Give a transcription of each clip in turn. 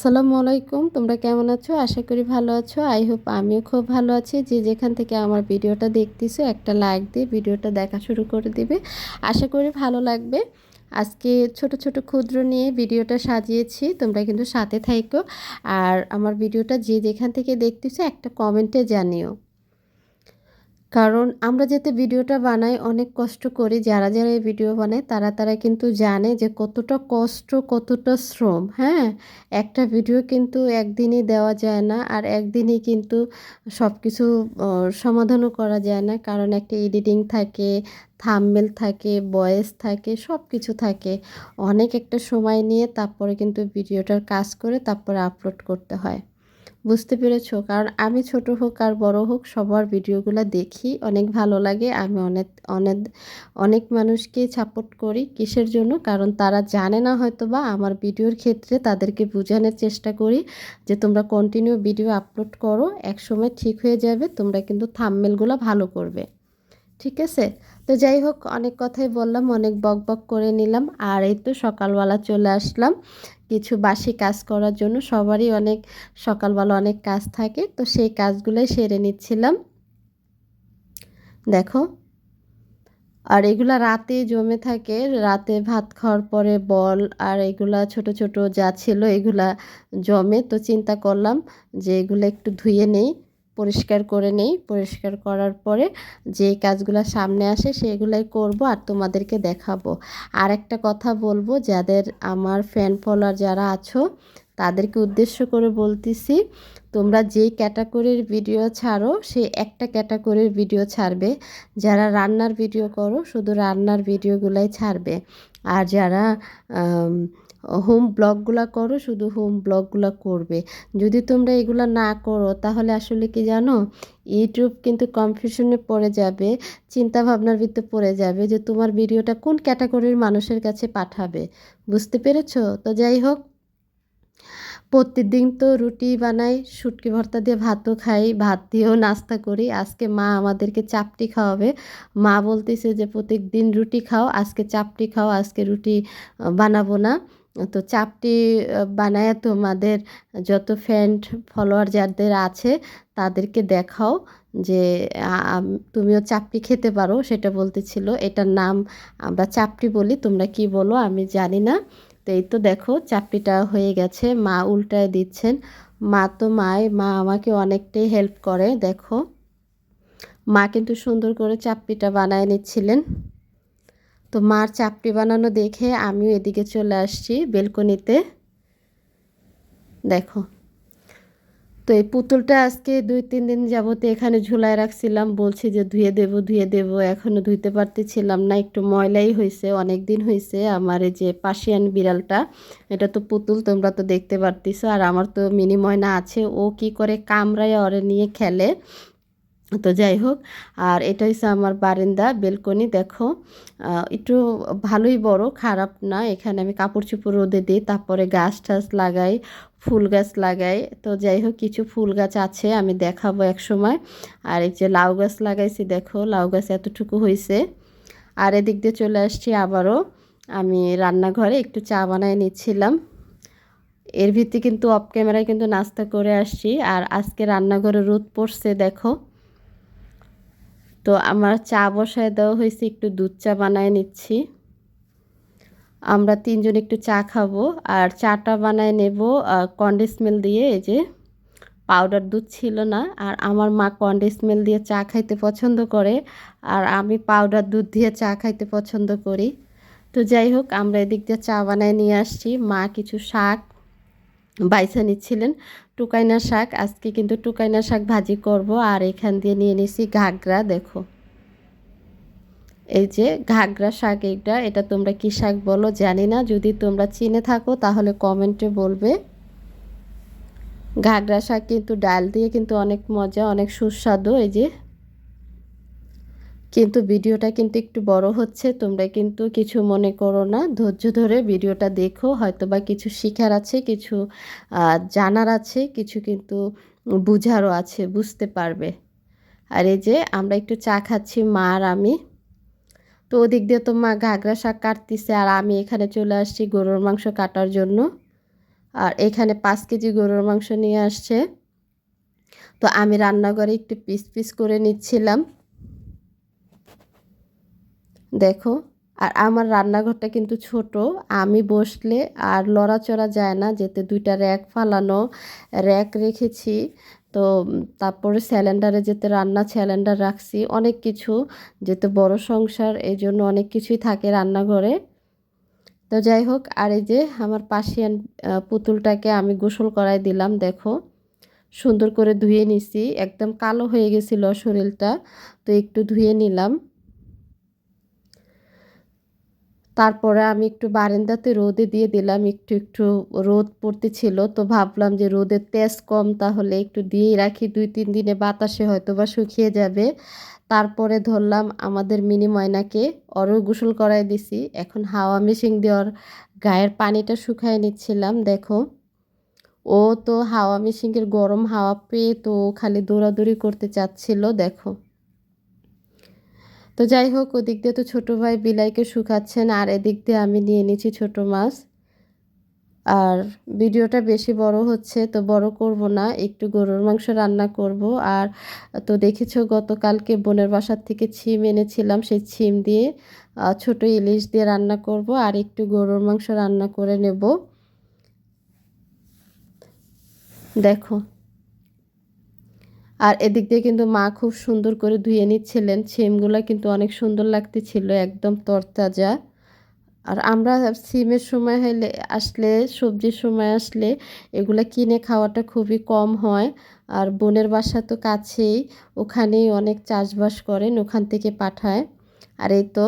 আসসালামু আলাইকুম, তোমরা কেমন আছো? আশা করি ভালো আছো। আই হোপ আমিও খুব ভালো আছি। যে যেখান থেকে আমার ভিডিওটা দেখতেছো, একটা লাইক দিয়ে ভিডিওটা দেখা শুরু করে দিবে। আশা করি ভালো লাগবে। আজকে ছোট ছোট ক্ষুদ্র নিয়ে ভিডিওটা সাজিয়েছি, তোমরা কিন্তু সাথে থাইকো। আর আমার ভিডিওটা যে যেখান থেকে দেখতেছো, একটা কমেন্টে জানিও। কারণ আমরা যাতে ভিডিওটা বানাই, অনেক কষ্ট করি। যারা যারা এই ভিডিও বানায়, তারা তারা কিন্তু জানে যে কতটা কষ্ট, কতটা শ্রম হ্যাঁ? একটা ভিডিও কিন্তু একদিনই দেওয়া যায় না আর একদিনই কিন্তু সব কিছু সমাধানও করা যায় না। কারণ একটা এডিটিং থাকে থামমেল থাকে বয়েস থাকে সব কিছু থাকে। অনেক একটা সময় নিয়ে তারপরে কিন্তু ভিডিওটার কাজ করে তারপরে আপলোড করতে হয়। বুঝতে পেরেছ? কারণ আমি ছোট হোক আর বড় হোক, সবার ভিডিওগুলো দেখি। অনেক ভালো লাগে। আমি অনেক অনেক অনেক মানুষকে সাপোর্ট করি কিসের জন্য? কারণ তারা জানে না হয়তো বা আমার ভিডিওর ক্ষেত্রে তাদেরকে বোঝানোর চেষ্টা করি যে তোমরা কন্টিনিউ ভিডিও আপলোড করো, একসময় ঠিক হয়ে যাবে, তোমরা কিন্তু থামমেলগুলো ভালো করবে। ঠিক আছে? তো যাই হোক, অনেক কথাই বললাম, অনেক বক বক করে নিলাম। আর এই তো সকালবেলা চলে আসলাম। কিছু বাসি কাজ করার জন্য সবারই অনেক সকালবেলা অনেক কাজ থাকে। তো সেই কাজগুলোই সেরে নিচ্ছিলাম। দেখো, আর এগুলো রাতে জমে থাকে। রাতে ভাত খাওয়ার পরে বল আর এগুলো ছোট ছোট যা ছিল এগুলা জমে। তো চিন্তা করলাম যে এগুলো একটু ধুয়ে নেই। পরিষ্কার করে নেই। পরিষ্কার করার পরে যে কাজগুলো সামনে আসে সেগুলাই করব আর তোমাদেরকে দেখাবো। আর একটা কথা বলব, যাদের আমার ফ্যান ফলোয়ার যারা আছো, তাদেরকে উদ্দেশ্য করে বলতেছি, তোমরা যেই ক্যাটাগরির ভিডিও ছাড়ো সেই একটা ক্যাটাগরির ভিডিও ছাড়বে। যারা রান্নার ভিডিও করো, শুধু রান্নার ভিডিওগুলাই ছাড়বে। আর যারা হোম ব্লগগুলো করো, শুধু হোম ব্লগগুলো করবে। যদি তোমরা এগুলো না করো, তাহলে আসলে কি জানো? ইউটিউব কিন্তু কনফিউশনে পড়ে যাবে চিন্তা ভাবনার ভিতরে পড়ে যাবে যে তোমার ভিডিওটা কোন ক্যাটাগরির মানুষের কাছে পাঠাবে। বুঝতে পেরেছ? তো যাই হোক প্রত্যেকদিন তো রুটি বানাই, শুটকি ভর্তা দিয়ে ভাতও খাই, ভাত দিয়েও নাস্তা করি। আজকে মা আমাদেরকে চাপটি খাওয়াবে। মা বলতেছে যে প্রত্যেক দিন রুটি খাও, আজকে চাপটি খাও, আজকে রুটি বানাবো না। তো চাপটি বানায় তোমাদের যত ফ্রেন্ড ফলোয়ার যাদের আছে তাদেরকে দেখাও যে তুমিও চাপটি খেতে পারো, সেটা বলতেছিল। এটার নাম আমরা চাপটি বলি, তোমরা কি বলো আমি জানি না। তো এই তো দেখো, চাপটিটা হয়ে গেছে। মা উল্টায় দিচ্ছেন, মা তো মায়, মা আমাকে অনেকটাই হেল্প করে, দেখো। মা কিন্তু সুন্দর করে চাপটিটা বানায় নিচ্ছিলেন। তো মার চাপটি বানানো দেখে আমিও এদিকে চলে আসছি বেলকনিতে। দেখো। তো এই পুতুলটা আজকে দুই তিন দিন যাবতে এখানে ঝুলায় রাখছিলাম। বলছি যে ধুয়ে দেব ধুয়ে দেব। এখনও ধুইতে পারতেছিলাম না। একটু ময়লাই হয়েছে, অনেক দিন হয়েছে আমার যে পাশিয়ান বিড়ালটা। এটা তো পুতুল, তোমরা তো দেখতে পারতেছো। আর আমার তো মিনি ময়না আছে। ও কি করে কামড়ায়, ওরে নিয়ে খেলে। তো যাই হোক, আর এটা হচ্ছে আমার বারান্দা, বেলকনি, দেখো। একটু ভালোই বড়, খারাপ না। এখানে আমি কাপড় চোপড় রোদে দিই, তারপরে গাছ টাছ লাগাই, ফুল গাছ লাগাই। তো যাই হোক, কিছু ফুল গাছ আছে, আমি দেখাবো এক সময়। আর এই যে লাউ গাছ লাগাইছি, দেখো, লাউ গাছ এতটুকু হয়েছে আর এদিক দিয়ে চলে আসছি আবারও। আমি রান্নাঘরে একটু চা বানায় নিচ্ছিলাম। এর ভিত্তি কিন্তু অফ ক্যামেরায় কিন্তু নাস্তা করে আসছি। আর আজকে রান্নাঘরে রোদ পড়ছে, দেখো। তো আমার চা বসায় দেওয়া হয়েছে, একটু দুধ চা বানায় নিচ্ছি। আমরা তিনজন একটু চা খাব, আর চাটা বানায় নেব কন্ডেন্স মিল দিয়ে, এই যে পাউডার দুধ ছিল না, আর আমার মা কন্ডেন্স মিল দিয়ে চা খাইতে পছন্দ করে, আর আমি পাউডার দুধ দিয়ে চা খাইতে পছন্দ করি। তো যাই হোক, আমরা এদিক দিয়ে চা বানায় নিয়ে আসছি, মা কিছু শাক বাইসা নিচ্ছিলেন টুকাইনা শাক। আজকে কিন্তু টুকাইনা শাক ভাজি করব আর এখান দিয়ে নিয়ে নিছি ঘাগরা, দেখো। এই যে ঘাগরা শাক এইটা, এটা তোমরা কি শাক বলো জানি না। যদি তোমরা চিনে থাকো তাহলে কমেন্টে বলবে। ঘাগরা শাক কিন্তু ডাল দিয়ে কিন্তু অনেক মজা, অনেক সুস্বাদু। এই যে কিন্তু ভিডিওটা কিন্তু একটু বড় হচ্ছে, তোমরা কিন্তু কিছু মনে করো না। ধৈর্য ধরে ভিডিওটা দেখো হয়তো বা কিছু শেখার আছে, কিছু জানার আছে, কিছু কিন্তু বুঝারও আছে, বুঝতে পারবে। আর এই যে আমরা একটু চা খাচ্ছি, মা আর আমি। তো ওদিক দিয়ে তো মা ঘাগরা শাক কাটতেছে, আর আমি এখানে চলে আসছি গরুর মাংস কাটার জন্য। আর এখানে পাঁচ কেজি গরুর মাংস নিয়ে আসছে। তো আমি রান্নাঘরে একটু পিস পিস করে নিচ্ছিলাম। দেখো, আর আমার রান্নাঘরটা কিন্তু ছোট, আমি বসলে আর লড়াচড়া যায় না, যেতে দুইটা র্যাক ফালানো, র্যাক রেখেছি, তো তারপরে সিলিন্ডারে যেতে রান্না সিলিন্ডার রাখছি, অনেক কিছু, যেতে বড় সংসার, এই জন্য অনেক কিছুই থাকে রান্নাঘরে। তো যাই হোক, আর এই যে আমার পাশিয়ান পুতুলটাকে আমি গোসল করাই দিলাম, দেখো, সুন্দর করে ধুয়ে নিছি, একদম কালো হয়ে গেছিল শরীরটা, তো একটু ধুয়ে নিলাম। তারপরে আমি একটু বারান্দাতে রোদে দিয়ে দিলাম, একটু একটু রোদ পড়তেছিল। তো ভাবলাম যে রোদের তেজ কম, তাহলে একটু দিয়েই রাখি। দুই, তিন দিনে বাতাসে হয়তো বা শুকিয়ে যাবে। তারপরে ধরলাম আমাদের মিনি ময়নাকে অরও গোসল করাই দিছি। এখন হাওয়া মেশিন দেওয়ার গায়ের পানিটা শুকায় নিচ্ছিলাম, দেখো। ও তো হাওয়া মেশিনের গরম হাওয়া পেয়ে তো খালি দৌড়াদৌড়ি করতে চাচ্ছিল, দেখো। তো যাই হোক, ওদিক দিয়ে তো ছোটো ভাই বিলাইকে শুকাচ্ছেন, আর এদিক দিয়ে আমি নিয়ে নিচ্ছি ছোট মাছ। আর ভিডিওটা বেশি বড় হচ্ছে, তো বড় করব না, একটু গরুর মাংস রান্না করব। আর তো দেখেছ, গতকালকে বোনের বাসার থেকে ছিম এনেছিলাম, সেই ছিম দিয়ে ছোট ইলিশ দিয়ে রান্না করব, আর একটু গরুর মাংস রান্না করে নেব। দেখো আর এদিক দিয়ে কিন্তু মা খুব সুন্দর করে ধুয়ে নিচ্ছিলেন। সিমগুলো কিন্তু অনেক সুন্দর লাগতেছিল, একদম তরতাজা। আর আমরা সিমের সময় হলে আসলে, সবজির সময় আসলে এগুলো কিনে খাওয়াটা খুবই কম হয়। আর বোনের বাসা তো কাছেই, ওখানেই অনেক চাষবাস করেন, ওখান থেকে পাঠায়। আর এই তো,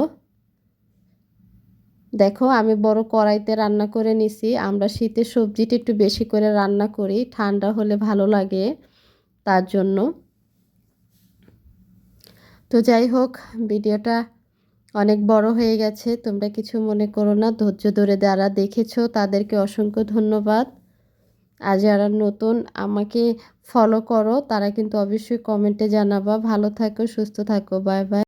দেখো আমি বড় কড়াইতে রান্না করে নিছি। আমরা শীতের সবজিটা একটু বেশি করে রান্না করি, ঠান্ডা হলে ভালো লাগে। তার জন্য। তো যাই হোক, ভিডিওটা অনেক বড় হয়ে গেছে। তোমরা কিছু মনে করো না, ধৈর্য ধরে যারা দেখেছ, তাদেরকে অসংখ্য ধন্যবাদ। আর যারা নতুন, আমাকে ফলো করো, তারা কিন্তু অবশ্যই কমেন্টে জানাবা। ভালো থাকো, সুস্থ থাকো বাই বাই